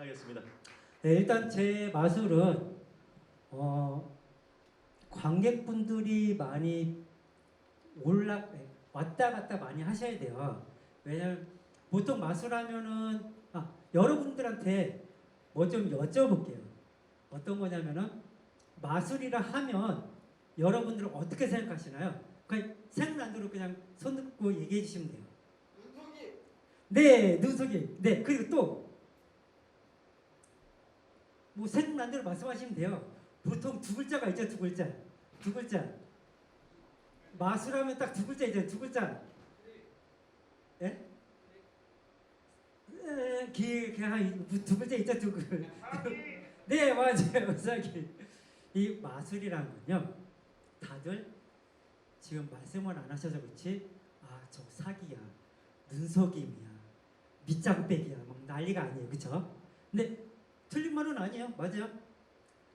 하겠습니다. 네, 일단 제 마술은 어, 관객분들이 많이 올라 왔다 갔다 많이 하셔야 돼요. 왜냐면 보통 마술하면은 아, 여러분들한테 뭐 좀 여쭤볼게요. 어떤 거냐면은 마술이라 하면 여러분들은 어떻게 생각하시나요? 그냥 생각난대로 그냥 손 듣고 얘기해 주시면 돼요. 눈속이 네, 눈속이. 네, 그리고 또, 뭐 생각난 대로 말씀하시면 돼요. 보통 두 글자가 있죠, 두 글자. 두 글자. 마술하면 딱 두 글자 있잖아요, 두 글자. 예? 에, 기, 그냥 한두 글자 있죠, 두 글자. 네, 맞아요, 사기. 이 마술이라는 건요, 다들 지금 말씀을 안 하셔서 그렇지, 아, 저 사기야. 눈속임이야, 밑장빼기야, 막 난리가 아니에요, 그렇죠? 근데 틀린 말은 아니에요, 맞아요.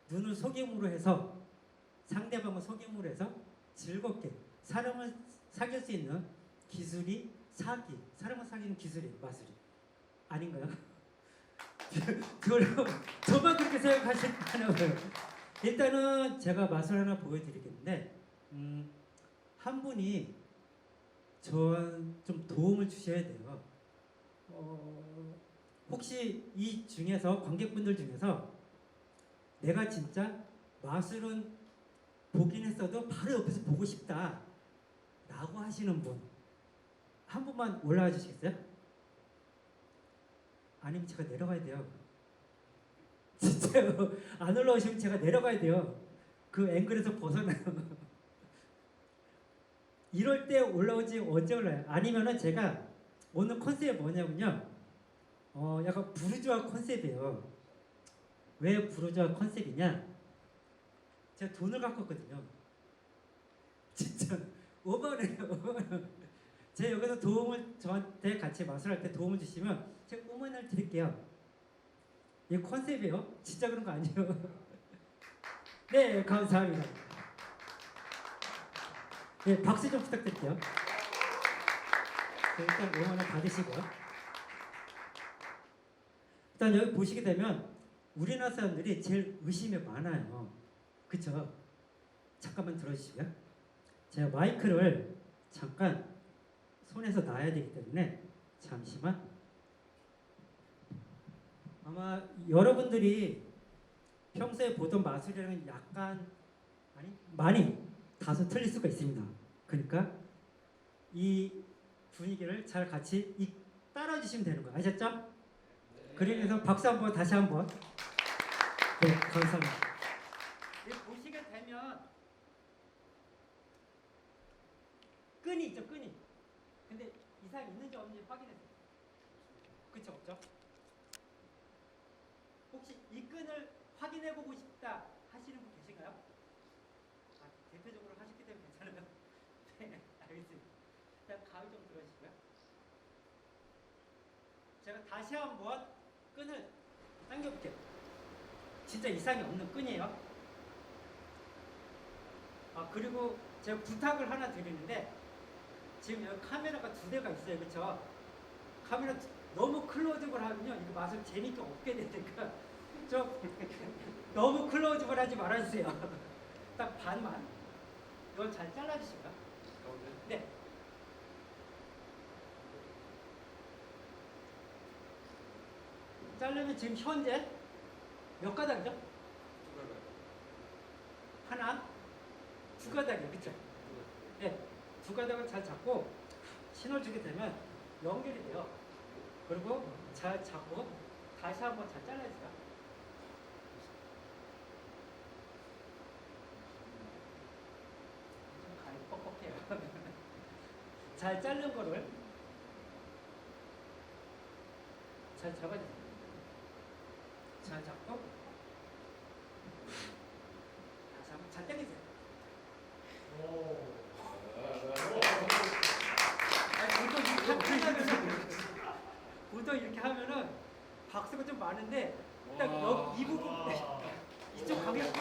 눈을 속임으로 해서 상대방을 속임으로 해서 즐겁게 사람을 사귈 수 있는 기술이 사기, 사람을 사귀는 기술이 마술이 아닌가요? 그리고 저만 그렇게 생각하시나요? 일단은 제가 마술 하나 보여드리겠는데 음, 한 분이 저좀 도움을 주셔야 돼요. 어, 혹시 이 중에서 관객분들 중에서 내가 진짜 마술은 보긴 했어도 바로 옆에서 보고 싶다 라고 하시는 분 한 분만 올라와 주시겠어요? 아니면 제가 내려가야 돼요. 진짜요. 안 올라오시면 제가 내려가야 돼요. 그 앵글에서 벗어나요. 이럴 때 올라오지 언제 올라요? 아니면은 제가 오늘 컨셉이 뭐냐면요. 어, 약간 부르주아 컨셉이에요. 왜 부르주아 컨셉이냐? 제가 돈을 갖고 왔거든요. 진짜 오버래요. 오버래요. 제가 여기서 도움을 저한테 같이 마술할 때 도움을 주시면 제가 응원을 드릴게요. 이 컨셉이에요. 진짜 그런 거 아니에요. 네, 감사합니다. 네, 박수 좀 부탁드릴게요. 네, 일단 응원을 받으시고요. 일단 여기 보시게 되면 우리나라 사람들이 제일 의심이 많아요. 그쵸? 잠깐만 들어주시고요. 제가 마이크를 잠깐 손에서 놔야 되기 때문에 잠시만. 아마 여러분들이 평소에 보던 마술이랑은 약간 아니 많이 다소 틀릴 수가 있습니다. 그러니까 이 분위기를 잘 같이 이 따라 주시면 되는 거예요. 아셨죠? 그래서 박수 한번 다시 한번. 네, 감사합니다. 보시게 되면 끈이 있죠, 끈이. 근데 이상 있는지 없는지 확인해세요. 그쵸, 없죠? 혹시 이 끈을 확인해 보고 싶다 하시는 분 계신가요? 아, 대표적으로 하셨기 때문에 괜찮아요. 네, 알겠습니다. 자, 가위 좀 들어주시고요. 제가 다시 한번 당겨볼게요. 진짜 이상이 없는 끈이에요. 아 그리고 제가 부탁을 하나 드리는데 지금 여기 카메라가 두 대가 있어요, 그렇죠? 카메라 두- 너무 클로즈업을 하면요 이거 맛을 재밌게 없게 되니까 좀 너무 클로즈업을 하지 말아주세요. 딱 반만. 이걸 잘 잘라주시고요. 네. 자르면 지금 현재 몇 가닥이죠? 하나, 두 가닥이요, 그쵸? 네, 두 가닥을 잘 잡고 신호를 주게 되면 연결이 돼요. 그리고 잘 잡고 다시 한번 잘 잘라주세요. 좀 간이 뻑뻑해요. 잘 자른 거를 잘 잡아주세요. 잘 잡고. 다시 한번 잘 당기세요. 아니, 보통 이렇게 하면은 보통 이렇게 하면은 박수가 좀 많은데 딱 이 부분 이쪽 방향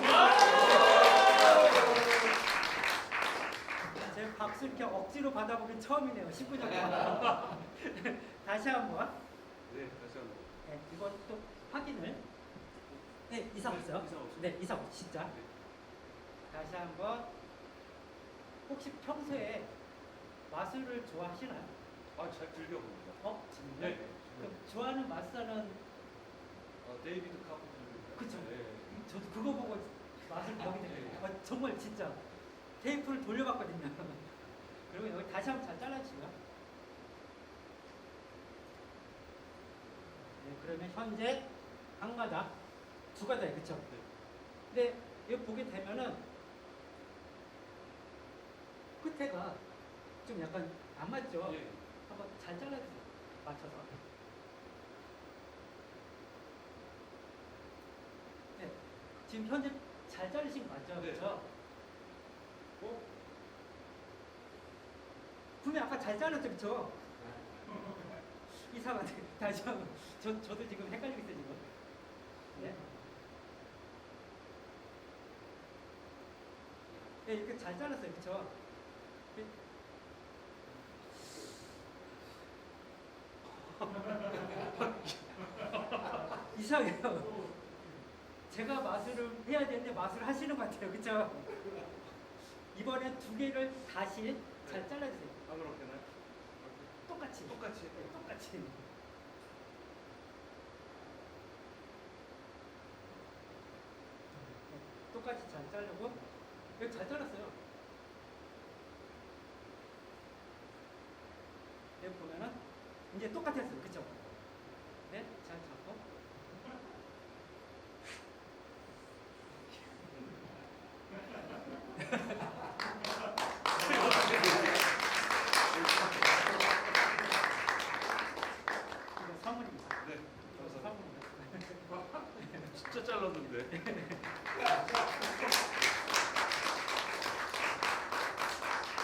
제가 박수 이렇게 억지로 받아보긴 처음이네요 19년 동안 다시 한번. 네, 다시 한번. 네, 이번 또 확인을 네, 이상 없어요. 이상 없어요. 네, 이상 없 진짜. 네. 다시 한번 혹시 평소에 마술을 좋아하시나요? 아, 잘 즐겨봅니다. 어, 정말요? 네. 그럼 좋아하는 마술사는 어, 데이비드 카프트. 그쵸. 네. 저도 그거 보고 맛을 보게 됐어요. 아, 정말 진짜 테이프를 돌려봤거든요. 그리고 여기 다시 한번 잘 잘라주시고요. 네, 그러면 현재 한 가닥, 두 가닥이 그쵸? 네. 근데 이거 보게 되면은 끝에가 좀 약간 안 맞죠? 예. 한번 잘 잘라주세요. 맞춰서. 네. 지금 현재 잘 자르신 거 맞죠? 네. 그렇죠? 어? 분명 아까 잘 잘랐죠, 그렇죠? 이상하네. 다시 한번. 저, 저도 지금 헷갈리고 있어요, 지금. 네. 네, 이렇게 잘 잘랐어요, 그렇죠? 이상해요. 제가 마술을 해야 되는데 마술을 하시는 것 같아요. 그쵸? 이번엔 두 개를 다시 잘 잘라주세요. 아무렇게나 똑같이. 똑같이. 네, 똑같이. 네, 똑같이 잘 자르고 잘 잘랐어요. 여기 보면은 이제 똑같았어요. 그쵸? 네, 잘 잡고. 이거 선물입니다. 네. 이거 감사합니다. 선물입니다. 진짜 잘랐는데.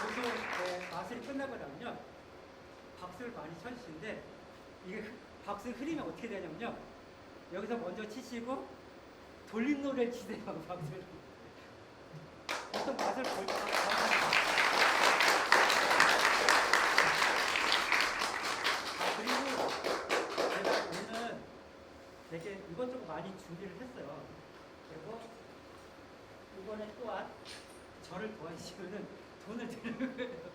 보통 네, 나면요 박수를 많이 쳐주시는데 이게 흐- 박수 흐리면 어떻게 되냐면요 여기서 먼저 치시고 돌림 노래를 치세요 박수를 볼 때. 아, 그리고 제가 오늘 되게 이것저것 많이 준비를 했어요 그리고 이번에 또한 저를 도와주시면은 돈을 드리는 거예요.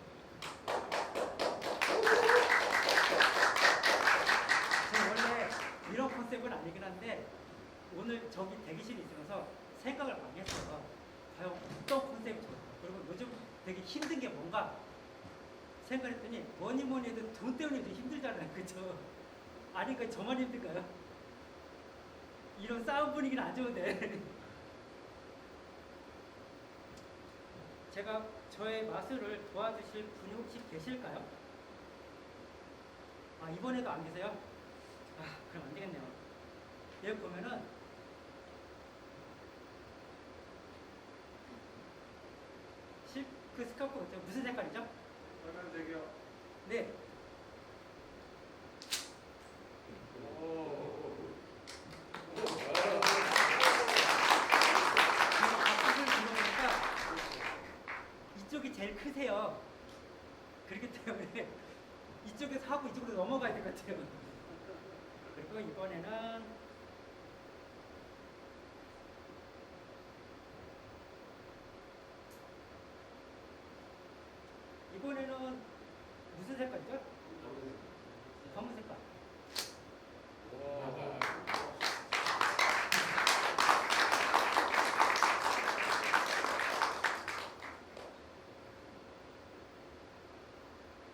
한데 오늘 저기 대기실에 있으면서 생각을 많이 했어요. 과연 어떤 컨셉이 좋을까? 그리고 요즘 되게 힘든 게 뭔가 생각했더니 뭐니 뭐니 해도 돈 때문에 좀 힘들잖아요. 그쵸? 아니, 그 저만 힘들까요? 이런 싸움 분위기는 안 좋은데. 제가 저의 마술을 도와주실 분이 혹시 계실까요? 아 이번에도 안 계세요? 아 그럼 안 되겠네요. 여기 보면은 실크 스카프 같죠? 무슨 색깔이죠? 빨간색이요. 네. 오. 제가 박수를 들어보니까 이쪽이 제일 크세요. 그렇기 때문에 이쪽에서 하고 이쪽으로 넘어가야 될 것 같아요. 그리고 이번에는 이번에는 무슨 색깔이죠? 검은 색깔.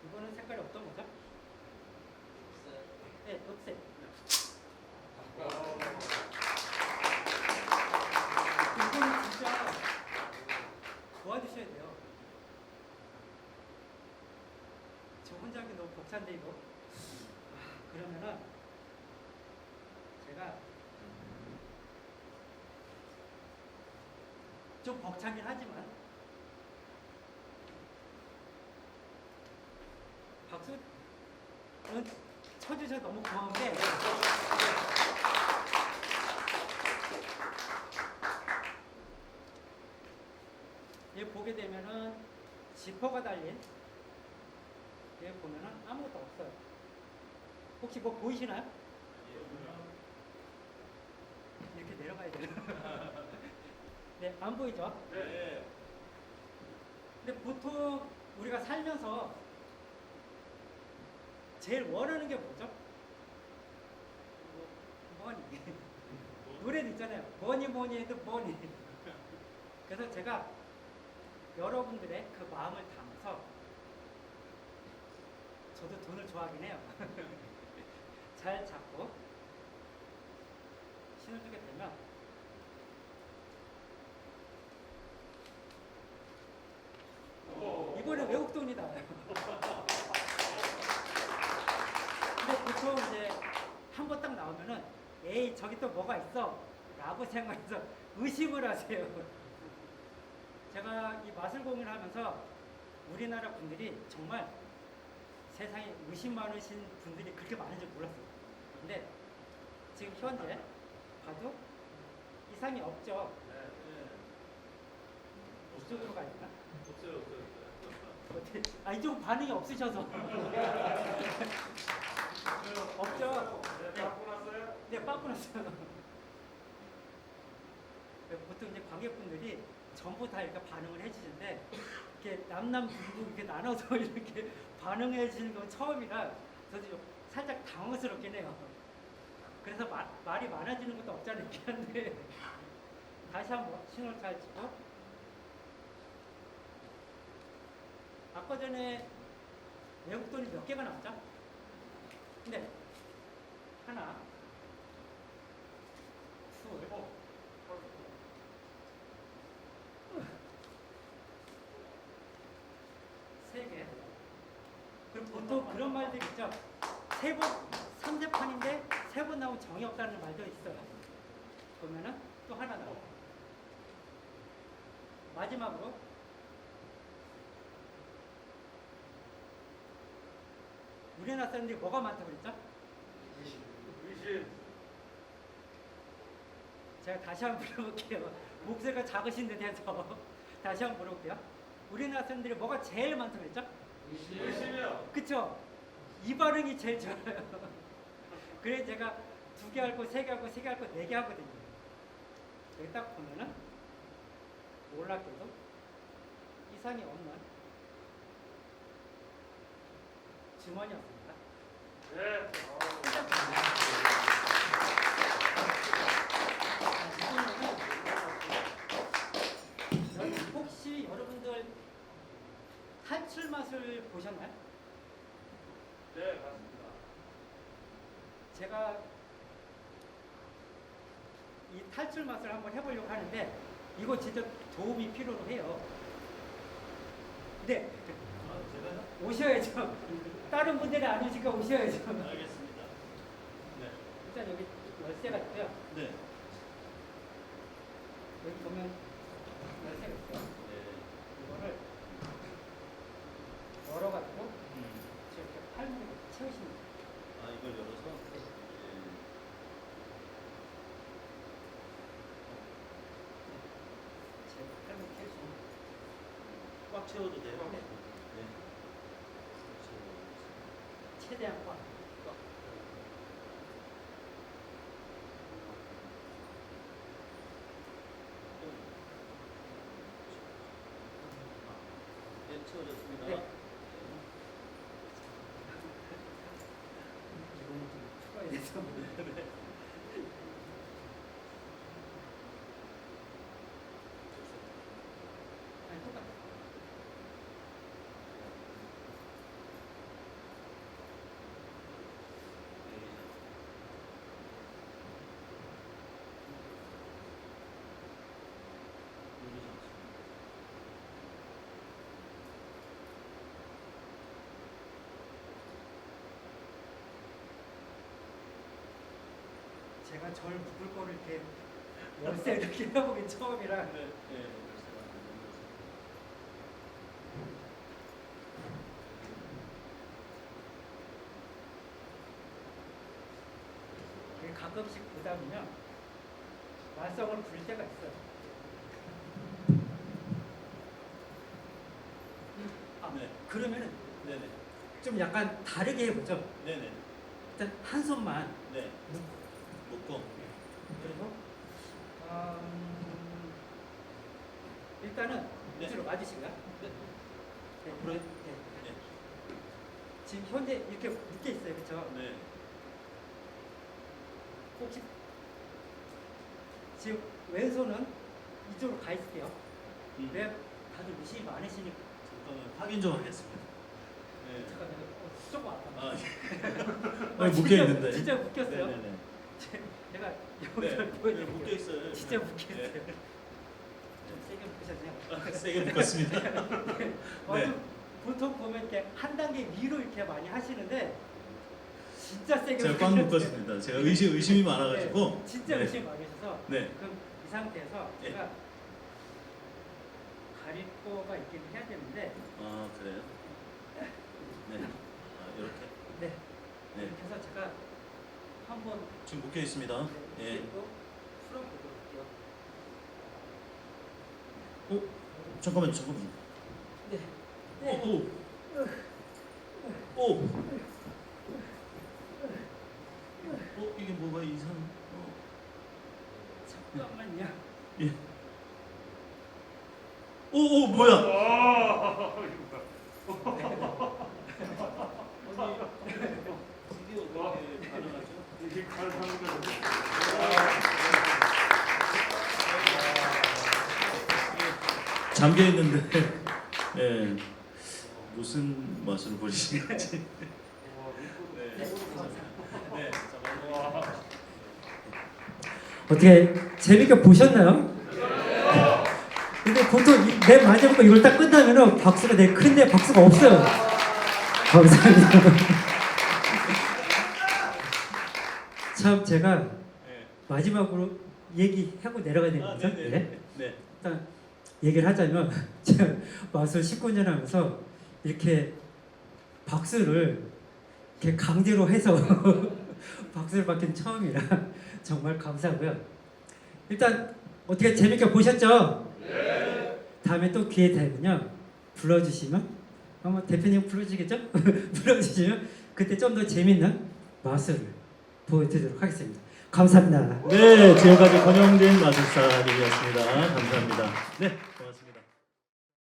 이거는 색깔이 어떤 거죠? 네, 녹색. 이거는 진짜 도와주셔야 돼요. 저 혼자 하기 너무 벅찬데 이거. 아, 그러면은 제가 좀 벅차긴 하지만 박수는 쳐주셔서 너무 고마운데 여기 보게 되면은 지퍼가 달린 여기 보면은 아무것도 없어요. 혹시 뭐 보이시나요? 이렇게 내려 내려가야 돼요. 네, 안 보이죠? 네. 근데 보통 우리가 살면서 제일 원하는 게 뭐죠? 뭐, 머니. 노래도 있잖아요. 뭐니 뭐니 해도 뭐니. 그래서 제가 여러분들의 그 마음을 담아서 저도 돈을 좋아하긴 해요. 잘 잡고 신을 주게 되면 오. 이번에 외국 돈이 나와요. 근데 보통 이제 한 번 딱 나오면은 에이 저기 또 뭐가 있어 라고 생각해서 의심을 하세요. 제가 이 마술 공연을 하면서 우리나라 분들이 정말 세상에 의심 많으신 분들이 그렇게 많은 줄 몰랐어요. 근데 지금 현재 봐도 이상이 없죠. 네. 네. 이쪽으로 가야 되나? 없어요, 없어요. 어떻게- 아 이쪽 반응이 없으셔서 없죠? 네, 바꾸고 났어요? 네 빠꾸 났어요 보통 이제 관객분들이 전부 다 이렇게 반응을 해주시는데 이렇게 남남 북북 이렇게 나눠서 이렇게 반응해 주시는 건 처음이라 저도 좀 살짝 당황스럽긴 해요 그래서 마- 말이 많아지는 것도 없지 않아 있긴 한데 다시 한번 신호를 잘 치고 아까 전에 외국 돈이 몇 개가 나왔죠? 네. 하나, 둘, 어. 세 개. 그런 말들 있죠. 세 번, 삼세 판인데 세 번 나오면 정이 없다는 말도 있어요. 보면은 또 하나 나와. 마지막으로 사람들이 뭐가 많다고 그랬죠? 의심. 제가 다시 한번 물어볼게요. 목소리가 작으신데 돼서 다시 한번 물어볼게요. 우리나라 사람들이 뭐가 제일 많다고 그랬죠? 의심이요. 그쵸? 이 반응이 제일 좋아요. 그래서 제가 두 개 할 거, 세 개 할 거, 세 개 할 거, 네 개 하거든요. 여기 딱 보면은 놀랍게도 이상이 없는 주머니였습니다. 네. 여러분, 혹시 여러분들 탈출 맛을 보셨나요? 네, 맞습니다. 제가 이 탈출 맛을 한번 해보려고 하는데 이거 진짜 도움이 필요로 해요. 네, 아, 제가요? 오셔야죠. 다른 분들이 안 오시니까 오셔야죠. 알겠습니다. 네. 일단 여기 열쇠가 있고요. 네. 여기 보면 열쇠가 있어요. 네. 이거를 열어가지고 음. 이렇게 팔목에 채우시면 돼요. 아 이걸 열어서. 네. 네. 제 팔목에 채우시면 돼요. 꽉 채워도 돼요. 네. 네. 최대한 꽉. 네, 채워졌습니다. 네. 이거는 좀 추가해야 돼서. 아니, 똑같아. 제가 절 묶을 거를 이렇게 이렇게 해보긴 처음이라 네. 네. 가끔씩 보다 보면 말썽을 부릴 때가 있어요. 아, 네. 그러면은 네네. 좀 약간 다르게 해보죠. 네네. 일단 한 손만 네. 묶- 묶고 그리고 음, 일단은 네. 우주로 맞으신가? 네. 네. 그래. 네. 네. 지금 현재 이렇게 묶여 있어요, 그렇죠? 네. 혹시 지금 왼손은 이쪽으로 가 있을게요. 음. 왜 다들 의식이 많으시니까 잠깐만 확인 좀 하겠습니다. 네. 잠깐만, 어, 조금 아파. 아, 네. 묶여 있는데. 진짜 묶였어요. 네네네. 내가 네. 영상을 네, 보여드릴게요. 묶여 있어요. 진짜 네. 묶였어요. 좀 세게 묶으셨네요. 아, 세게 묶었습니다. 어, 네. 좀 보통 보면 이렇게 한 단계 위로 이렇게 많이 하시는데 진짜 세게 제가 꽉 묶으셨어요. 묶었습니다. 제가 의심 의심이 많아가지고. 네, 진짜 네. 의심 많으셔서 네. 그럼 이 상태에서 네. 제가 가릴 거가 있긴 해야 되는데 아 그래요? 네. 아 이렇게. 네. 네. 이렇게 해서 제가 한번 지금 묶여 있습니다. 네, 예. 이거 풀어보도록 할게요. 잠깐만 잠깐만. 네. 오. 오. 오. 어 이게 뭐가 이상? 어. 잠깐만요. 오오 뭐야? 와, 이게 어떻게 가능하죠? 이게 가능한 거죠. 잠겨 있는데. 예. 무슨 맛으로 건지. 네. 네. 어떻게 재밌게 보셨나요? 근데 보통 이- 맨 마지막 거 이걸 딱 끝나면은 박수가 되게 큰데 박수가 없어요. 감사합니다. 참 제가 네. 마지막으로 얘기하고 내려가야 되는 아, 거죠? 네네. 네. 네. 일단 얘기를 하자면 제가 마술 19년 하면서 이렇게 박수를 이렇게 강제로 해서 박수를 받긴 처음이라 정말 감사하고요. 일단 어떻게 재밌게 보셨죠? 다음에 또 기회 되면요 불러주시면 아마 대표님 불러주시겠죠? 불러주시면 그때 좀 더 재밌는 마술을 보여드리도록 하겠습니다. 감사합니다. 네, 지금까지 권영진 마술사님이었습니다. 감사합니다. 네.